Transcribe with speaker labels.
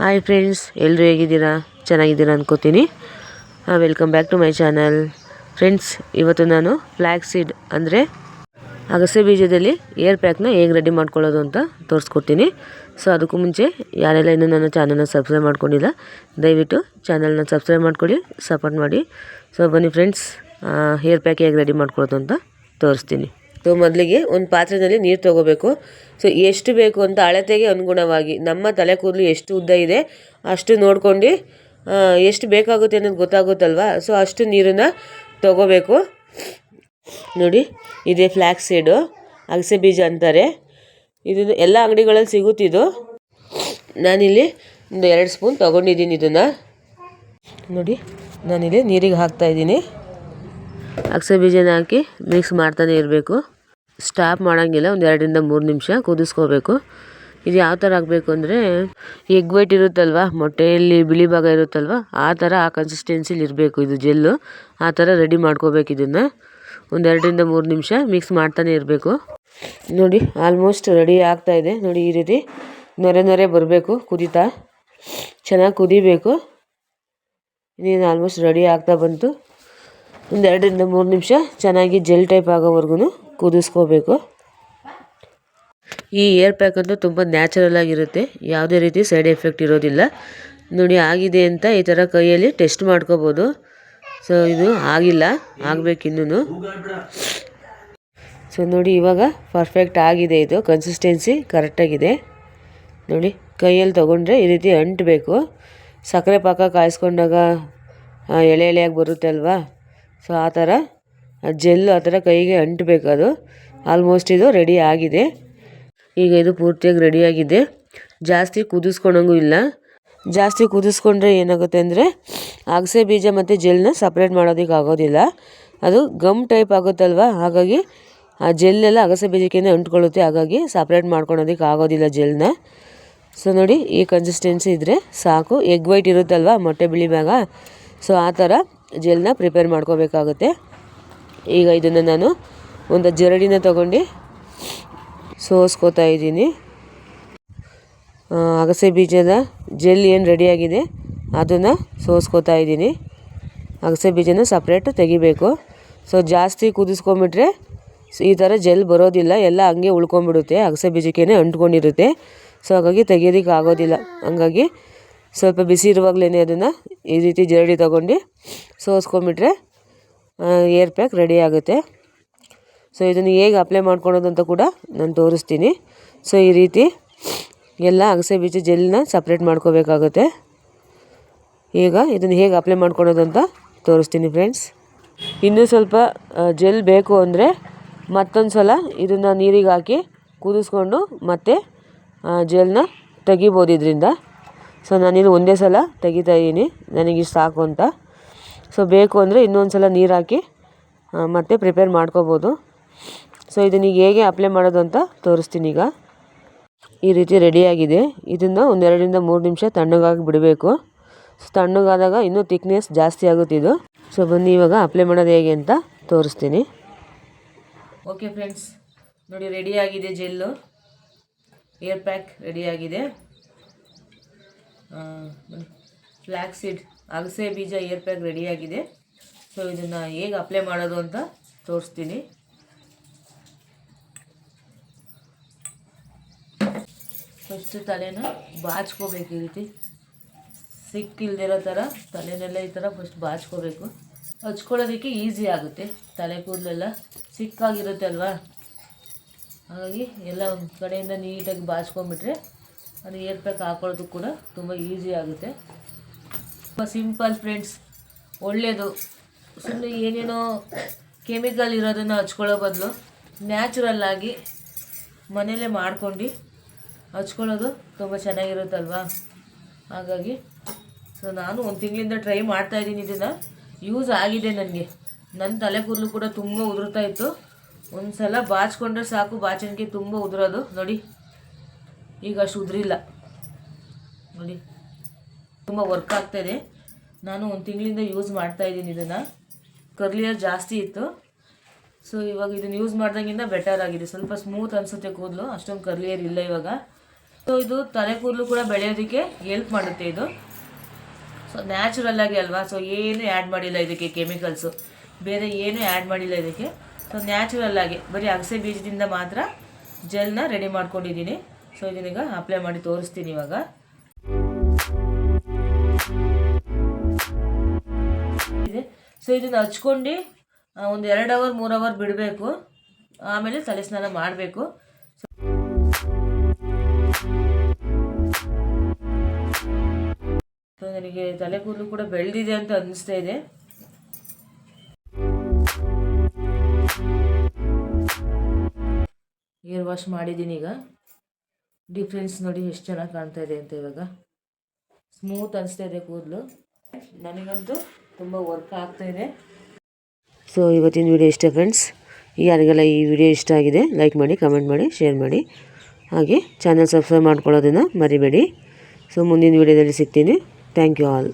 Speaker 1: Hi friends ಎಲ್ಲರೂ ಹೇಗಿದ್ದೀರಾ? ಚೆನ್ನಾಗಿದ್ದೀರಾ ಅನ್ಕೋತೀನಿ. Welcome back to my channel friends ಇವತ್ತು ನಾನು ಫ್ಲ್ಯಾಕ್ ಸೀಡ್ ಅಂದರೆ ಅಗಸೆ ಬೀಜದಲ್ಲಿ ಏರ್ ಪ್ಯಾಕ್ನ ಹೇಗೆ ರೆಡಿ ಮಾಡ್ಕೊಳ್ಳೋದು ಅಂತ ತೋರಿಸ್ಕೊಡ್ತೀನಿ. ಸೊ ಅದಕ್ಕೂ ಮುಂಚೆ ಯಾರೆಲ್ಲ ಇನ್ನೂ ನನ್ನ ಚಾನಲ್ನ ಸಬ್ಸ್ಕ್ರೈಬ್ ಮಾಡ್ಕೊಂಡಿಲ್ಲ, ದಯವಿಟ್ಟು ಚಾನಲ್ನ ಸಬ್ಸ್ಕ್ರೈಬ್ ಮಾಡ್ಕೊಳ್ಳಿ ಸಪೋರ್ಟ್ ಮಾಡಿ. ಸೊ ಬನ್ನಿ ಫ್ರೆಂಡ್ಸ್ ಹೇರ್ ಪ್ಯಾಕ್ ಹೇಗೆ ರೆಡಿ ಮಾಡ್ಕೊಳ್ಳೋದು ಅಂತ ತೋರಿಸ್ತೀನಿ. ಸೊ ಮೊದಲಿಗೆ ಒಂದು ಪಾತ್ರೆಯಲ್ಲಿ ನೀರು ತೊಗೋಬೇಕು. ಸೊ ಎಷ್ಟು ಬೇಕು ಅಂತ ಅಳತೆಗೆ ಅನುಗುಣವಾಗಿ, ನಮ್ಮ ತಲೆ ಕೂದಲು ಎಷ್ಟು ಉದ್ದ ಇದೆ, ಅಷ್ಟು ನೋಡ್ಕೊಂಡು ಎಷ್ಟು ಬೇಕಾಗುತ್ತೆ ಅನ್ನೋದು ಗೊತ್ತಾಗುತ್ತಲ್ವಾ? ಸೊ ಅಷ್ಟು ನೀರನ್ನು ತೊಗೋಬೇಕು. ನೋಡಿ, ಇದೇ ಫ್ಲ್ಯಾಕ್ಸ್ ಸೀಡು ಅಗಸೆ ಬೀಜ ಅಂತಾರೆ. ಇದು ಎಲ್ಲ ಅಂಗಡಿಗಳಲ್ಲಿ ಸಿಗುತ್ತಿದ್ದು ನಾನಿಲ್ಲಿ ಒಂದು ಎರಡು ಸ್ಪೂನ್ ತೊಗೊಂಡಿದ್ದೀನಿ ಇದನ್ನು. ನೋಡಿ, ನಾನಿಲ್ಲಿ ನೀರಿಗೆ ಹಾಕ್ತಾ ಇದ್ದೀನಿ. ಅಗಸೆ ಬೀಜನ ಹಾಕಿ ಮಿಕ್ಸ್ ಮಾಡ್ತಾನೆ ಇರಬೇಕು. ಸ್ಟಾಪ್ ಮಾಡೋಂಗಿಲ್ಲ, ಒಂದು ಎರಡರಿಂದ ಮೂರು ನಿಮಿಷ ಕುದಿಸ್ಕೋಬೇಕು. ಇದು ಯಾವ ಥರ ಆಗಬೇಕು ಅಂದರೆ, ಎಗ್ ವೈಟ್ ಇರುತ್ತಲ್ವ, ಮೊಟ್ಟೆಯಲ್ಲಿ ಬಿಳಿ ಭಾಗ ಇರುತ್ತಲ್ವ, ಆ ಥರ ಆ ಕನ್ಸಿಸ್ಟೆನ್ಸಿಲಿ ಇರಬೇಕು ಇದು ಜೆಲ್ಲು. ಆ ಥರ ರೆಡಿ ಮಾಡ್ಕೋಬೇಕು ಇದನ್ನು. ಒಂದು ಎರಡರಿಂದ ಮೂರು ನಿಮಿಷ ಮಿಕ್ಸ್ ಮಾಡ್ತಾನೆ ಇರಬೇಕು. ನೋಡಿ ಆಲ್ಮೋಸ್ಟ್ ರೆಡಿ ಆಗ್ತಾ ಇದೆ. ನೋಡಿ, ಈ ರೀತಿ ನೊರೆ ನೊರೆ ಬರಬೇಕು ಕುದೀತಾ. ಚೆನ್ನಾಗಿ ಕುದಿಬೇಕು. ಇನ್ನೇನು ಆಲ್ಮೋಸ್ಟ್ ರೆಡಿ ಆಗ್ತಾ ಬಂತು. ಒಂದು ಎರಡರಿಂದ ಮೂರು ನಿಮಿಷ ಚೆನ್ನಾಗಿ ಜೆಲ್ ಟೈಪ್ ಆಗೋವರೆಗೂ ಕುದಿಸ್ಕೋಬೇಕು. ಈ ಏರ್ ಪ್ಯಾಕ್ ಅಂತೂ ತುಂಬ ನ್ಯಾಚುರಲ್ ಆಗಿರುತ್ತೆ. ಯಾವುದೇ ರೀತಿ ಸೈಡ್ ಎಫೆಕ್ಟ್ ಇರೋದಿಲ್ಲ. ನೋಡಿ, ಆಗಿದೆ ಅಂತ ಈ ಥರ ಕೈಯಲ್ಲಿ ಟೆಸ್ಟ್ ಮಾಡ್ಕೋಬೋದು. ಸೊ, ಇದು ಆಗಿಲ್ಲ. ಆಗಬೇಕಿನ್ನೂ ಸೊ, ನೋಡಿ, ಇವಾಗ ಪರ್ಫೆಕ್ಟ್ ಆಗಿದೆ ಇದು. ಕನ್ಸಿಸ್ಟೆನ್ಸಿ ಕರೆಕ್ಟಾಗಿದೆ ನೋಡಿ, ಕೈಯಲ್ಲಿ ತೊಗೊಂಡ್ರೆ ಈ ರೀತಿ ಅಂಟಬೇಕು. ಸಕ್ಕರೆ ಪಾಕ ಕಾಯಿಸ್ಕೊಂಡಾಗ ಎಳೆ ಎಳೆಯಾಗಿ ಬರುತ್ತೆ ಅಲ್ವಾ? ಸೊ, ಆ ಥರ ಜೆಲ್ಲು ಆ ಥರ ಕೈಗೆ ಅಂಟಬೇಕು ಅದು. ಆಲ್ಮೋಸ್ಟ್ ಇದು ರೆಡಿ ಆಗಿದೆ. ಈಗ ಇದು ಪೂರ್ತಿಯಾಗಿ ರೆಡಿಯಾಗಿದೆ ಜಾಸ್ತಿ ಕುದಿಸ್ಕೊಳಂಗೂ ಇಲ್ಲ. ಜಾಸ್ತಿ ಕುದಿಸ್ಕೊಂಡ್ರೆ ಏನಾಗುತ್ತೆ ಅಂದರೆ ಅಗಸೆ ಬೀಜ ಮತ್ತು ಜೆಲ್ನ ಸಪ್ರೇಟ್ ಮಾಡೋದಕ್ಕೆ ಆಗೋದಿಲ್ಲ. ಅದು ಗಮ್ ಟೈಪ್ ಆಗುತ್ತಲ್ವ? ಹಾಗಾಗಿ ಆ ಜೆಲ್ಲೆಲ್ಲ ಅಗಸೆ ಬೀಜಕ್ಕೆ ಅಂಟ್ಕೊಳ್ಳುತ್ತೆ. ಹಾಗಾಗಿ ಸಪ್ರೇಟ್ ಮಾಡ್ಕೊಳೋದಕ್ಕೆ ಆಗೋದಿಲ್ಲ ಜೆಲ್ನ. ಸೊ ನೋಡಿ, ಈ ಕನ್ಸಿಸ್ಟೆನ್ಸಿ ಇದ್ದರೆ ಸಾಕು. ಎಗ್ ವೈಟ್ ಇರುತ್ತಲ್ವ? ಮೊಟ್ಟೆ ಬಿಳಿ ಮ್ಯಾಗ ಸೊ ಆ ಥರ ಜೆಲ್ನ ಪ್ರಿಪೇರ್ ಮಾಡ್ಕೋಬೇಕಾಗುತ್ತೆ. ಈಗ ಇದನ್ನು ನಾನು ಒಂದು ಜರಡಿನ ತಗೊಂಡು ಸೋಸ್ಕೋತಾ ಇದ್ದೀನಿ. ಅಗಸೆ ಬೀಜದ ಜೆಲ್ ಏನು ರೆಡಿಯಾಗಿದೆ ಅದನ್ನು ಸೋಸ್ಕೋತಾ ಇದ್ದೀನಿ. ಅಗಸೆ ಬೀಜನ ಸಪ್ರೇಟ್ ತೆಗಿಬೇಕು. ಸೊ ಜಾಸ್ತಿ ಕುದಿಸ್ಕೊಂಬಿಟ್ರೆ ಈ ಥರ ಜೆಲ್ ಬರೋದಿಲ್ಲ. ಎಲ್ಲ ಹಂಗೆ ಉಳ್ಕೊಂಬಿಡುತ್ತೆ ಅಗಸೆ ಬೀಜಕ್ಕೇ ಅಂಟ್ಕೊಂಡಿರುತ್ತೆ. ಸೊ ಹಾಗಾಗಿ ತೆಗಿಯೋದಕ್ಕೆ ಆಗೋದಿಲ್ಲ. ಹಂಗಾಗಿ ಸ್ವಲ್ಪ ಬಿಸಿ ಇರುವಾಗಲೇ ಅದನ್ನು ಈ ರೀತಿ ಜರಡಿ ತಗೊಂಡು ಸೋಸ್ಕೊಂಬಿಟ್ರೆ ಏರ್ ಪ್ಯಾಕ್ ರೆಡಿ ಆಗುತ್ತೆ. ಸೊ ಇದನ್ನು ಹೇಗೆ ಅಪ್ಲೈ ಮಾಡ್ಕೊಳೋದು ಅಂತ ಕೂಡ ನಾನು ತೋರಿಸ್ತೀನಿ. ಸೊ ಈ ರೀತಿ ಎಲ್ಲ ಅಗಸೆ ಬೀಜ ಜೆಲ್ನ ಸಪ್ರೇಟ್ ಮಾಡ್ಕೋಬೇಕಾಗುತ್ತೆ. ಈಗ ಇದನ್ನು ಹೇಗೆ ಅಪ್ಲೈ ಮಾಡ್ಕೊಳೋದು ಅಂತ ತೋರಿಸ್ತೀನಿ ಫ್ರೆಂಡ್ಸ್ ಇನ್ನೂ ಸ್ವಲ್ಪ ಜೆಲ್ ಬೇಕು ಅಂದರೆ ಮತ್ತೊಂದು ಸಲ ಇದನ್ನು ನೀರಿಗೆ ಹಾಕಿ ಕುದಿಸ್ಕೊಂಡು ಮತ್ತೆ ಜೆಲ್ನ ತೆಗಿಬೋದು ಇದರಿಂದ. ಸೊ ನಾನಿನ್ನು ಒಂದೇ ಸಲ ತೆಗಿತಾ ಇದ್ದೀನಿ. ನನಗೆ ಸಾಕು ಅಂತ. ಸೊ ಬೇಕು ಅಂದರೆ ಇನ್ನೊಂದು ಸಲ ನೀರು ಹಾಕಿ ಮತ್ತೆ ಪ್ರಿಪೇರ್ ಮಾಡ್ಕೋಬೋದು. ಸೊ ಇದನ್ನ ಈಗ ಹೇಗೆ ಅಪ್ಲೈ ಮಾಡೋದು ಅಂತ ತೋರಿಸ್ತೀನಿ ಈಗ. ಈ ರೀತಿ ರೆಡಿಯಾಗಿದೆ ಇದನ್ನು ಒಂದೆರಡರಿಂದ ಮೂರು ನಿಮಿಷ ತಣ್ಣಗಾಗಿ ಬಿಡಬೇಕು. ಸೊ ತಣ್ಣಗಾದಾಗ ಇನ್ನೂ ತಿಕ್ನೆಸ್ ಜಾಸ್ತಿ ಆಗುತ್ತೆ ಸೊ ಬನ್ನಿ ಇವಾಗ ಅಪ್ಲೈ ಮಾಡೋದು ಹೇಗೆ ಅಂತ ತೋರಿಸ್ತೀನಿ. ಓಕೆ ಫ್ರೆಂಡ್ಸ್ ನೋಡಿ ರೆಡಿಯಾಗಿದೆ ಜೆಲ್ಲು ಏರ್ ಪ್ಯಾಕ್ ರೆಡಿಯಾಗಿದೆ ಫ್ಲ್ಯಾಕ್ ಸೀಡ್ ಅಗಸೆ ಬೀಜ ಏರ್ ಪ್ಯಾಕ್ ರೆಡಿಯಾಗಿದೆ ಸೊ ಇದನ್ನು ಹೇಗೆ ಅಪ್ಲೈ ಮಾಡೋದು ಅಂತ ತೋರಿಸ್ತೀನಿ. ಫಸ್ಟ್ ತಲೆನ ಬಾಚ್ಕೋಬೇಕು ಈ ರೀತಿ. ಸಿಕ್ಕಿಲ್ದಿರೋ ಥರ ತಲೆನೆಲ್ಲ ಈ ಥರ ಫಸ್ಟ್ ಬಾಚ್ಕೋಬೇಕು. ಹಚ್ಕೊಳ್ಳೋದಕ್ಕೆ ಈಸಿ ಆಗುತ್ತೆ. ತಲೆ ಕೂದಲೆಲ್ಲ ಸಿಕ್ಕಾಗಿರುತ್ತೆ ಅಲ್ವಾ? ಹಾಗಾಗಿ ಎಲ್ಲ ಒಂದು ಕಡೆಯಿಂದ ನೀಟಾಗಿ ಬಾಚ್ಕೊಂಬಿಟ್ರೆ ಅದು ಏರ್ ಪ್ಯಾಕ್ ಕೂಡ ತುಂಬ ಈಸಿ ಆಗುತ್ತೆ. ಸಿಂಪಲ್ ಫ್ರೆಂಡ್ಸ್ ಒಳ್ಳೆಯದು ಸುಮ್ಮನೆ ಏನೇನೋ ಕೆಮಿಕಲ್ ಇರೋದನ್ನು ಹಚ್ಕೊಳ್ಳೋ ಬದಲು ನ್ಯಾಚುರಲ್ ಆಗಿ ಮನೇಲೇ ಮಾಡ್ಕೊಂಡು ಹಚ್ಕೊಳ್ಳೋದು ತುಂಬ ಚೆನ್ನಾಗಿರುತ್ತಲ್ವಾ? ಹಾಗಾಗಿ ಸೊ ನಾನು ಒಂದು ತಿಂಗಳಿಂದ ಟ್ರೈ ಮಾಡ್ತಾ ಇದ್ದೀನಿ ಇದನ್ನು. ಯೂಸ್ ಆಗಿದೆ ನನಗೆ. ನನ್ನ ತಲೆ ಕೂದಲು ಕೂಡ ತುಂಬ ಉದುರ್ತಾ ಇತ್ತು. ಒಂದು ಸಲ ಬಾಚ್ಕೊಂಡ್ರೆ ಸಾಕು ಬಾಚಣಿಗೆ ತುಂಬ ಉದುರೋದು. ನೋಡಿ, ಈಗ ಅಷ್ಟು ಉದುರಿಲ್ಲ. ನೋಡಿ. ತುಂಬ ವರ್ಕ್ ಆಗ್ತಾಯಿದೆ ನಾನು ಒಂದು ತಿಂಗಳಿಂದ ಯೂಸ್ ಮಾಡ್ತಾ ಇದ್ದೀನಿ ಇದನ್ನು. ಕರ್ಲಿಯರ್ ಜಾಸ್ತಿ ಇತ್ತು. ಸೊ ಇವಾಗ ಇದನ್ನು ಯೂಸ್ ಮಾಡ್ದಂಗಿಂದ ಬೆಟರ್ ಆಗಿದೆ. ಸ್ವಲ್ಪ ಸ್ಮೂತ್ ಅನಿಸುತ್ತೆ ಕೂದಲು. ಅಷ್ಟೊಂದು ಕರ್ಲಿಯರ್ ಇಲ್ಲ ಇವಾಗ. ಸೊ ಇದು ತಲೆ ಕೂದಲು ಕೂಡ ಬೆಳೆಯೋದಕ್ಕೆ ಹೆಲ್ಪ್ ಮಾಡುತ್ತೆ ಇದು. ಸೊ ನ್ಯಾಚುರಲ್ ಆಗಿ ಅಲ್ವಾ? ಸೊ ಏನು ಆ್ಯಡ್ ಮಾಡಿಲ್ಲ ಇದಕ್ಕೆ ಕೆಮಿಕಲ್ಸು ಬೇರೆ ಏನು ಆ್ಯಡ್ ಮಾಡಿಲ್ಲ ಇದಕ್ಕೆ. ಸೊ ನ್ಯಾಚುರಲ್ ಆಗಿ. ಬರೀ ಅಗಸೆ ಬೀಜದಿಂದ ಮಾತ್ರ ಜೆಲ್ನ ರೆಡಿ ಮಾಡ್ಕೊಂಡಿದ್ದೀನಿ. ಸೊ ಇದನ್ನೀಗ ಅಪ್ಲೈ ಮಾಡಿ ತೋರಿಸ್ತೀನಿ ಇವಾಗ. ಸೊ ಇದನ್ನು ಹಚ್ಕೊಂಡು ಒಂದು ಎರಡು ಅವರ್ ಮೂರು ಅವರ್ ಬಿಡಬೇಕು. ಆಮೇಲೆ ತಲೆ ಸ್ನಾನ ಮಾಡಬೇಕು. ಸೊ ನನಗೆ ತಲೆ ಕೂದಲು ಕೂಡ ಬೆಳೆದಿದೆ ಅಂತ ಅನ್ನಿಸ್ತಾ ಇದೆ. ಏರ್ ವಾಶ್ ಮಾಡಿದ್ದೀನಿ ಈಗ. ಡಿಫ್ರೆನ್ಸ್ ನೋಡಿ ಎಷ್ಟು ಚೆನ್ನಾಗಿ ಕಾಣ್ತಾ ಇದೆ ಅಂತ ಇವಾಗ. ಸ್ಮೂತ್ ಅನಿಸ್ತಾ ಇದೆ ಕೂದಲು. ನನಗಂತೂ ತುಂಬ ವರ್ಕ್ ಆಗ್ತಾ ಇದೆ. ಸೊ ಇವತ್ತಿನ ವಿಡಿಯೋ ಇಷ್ಟ ಫ್ರೆಂಡ್ಸ್ ಯಾರಿಗೆಲ್ಲ ಈ ವಿಡಿಯೋ ಇಷ್ಟ ಆಗಿದೆ ಲೈಕ್ ಮಾಡಿ ಕಮೆಂಟ್ ಮಾಡಿ ಶೇರ್ ಮಾಡಿ. ಹಾಗೆ ಚಾನಲ್ ಸಬ್ಸ್ಕ್ರೈಬ್ ಮಾಡ್ಕೊಳ್ಳೋದನ್ನು ಮರಿಬೇಡಿ. ಸೊ ಮುಂದಿನ ವಿಡಿಯೋದಲ್ಲಿ ಸಿಗ್ತೀನಿ. Thank you all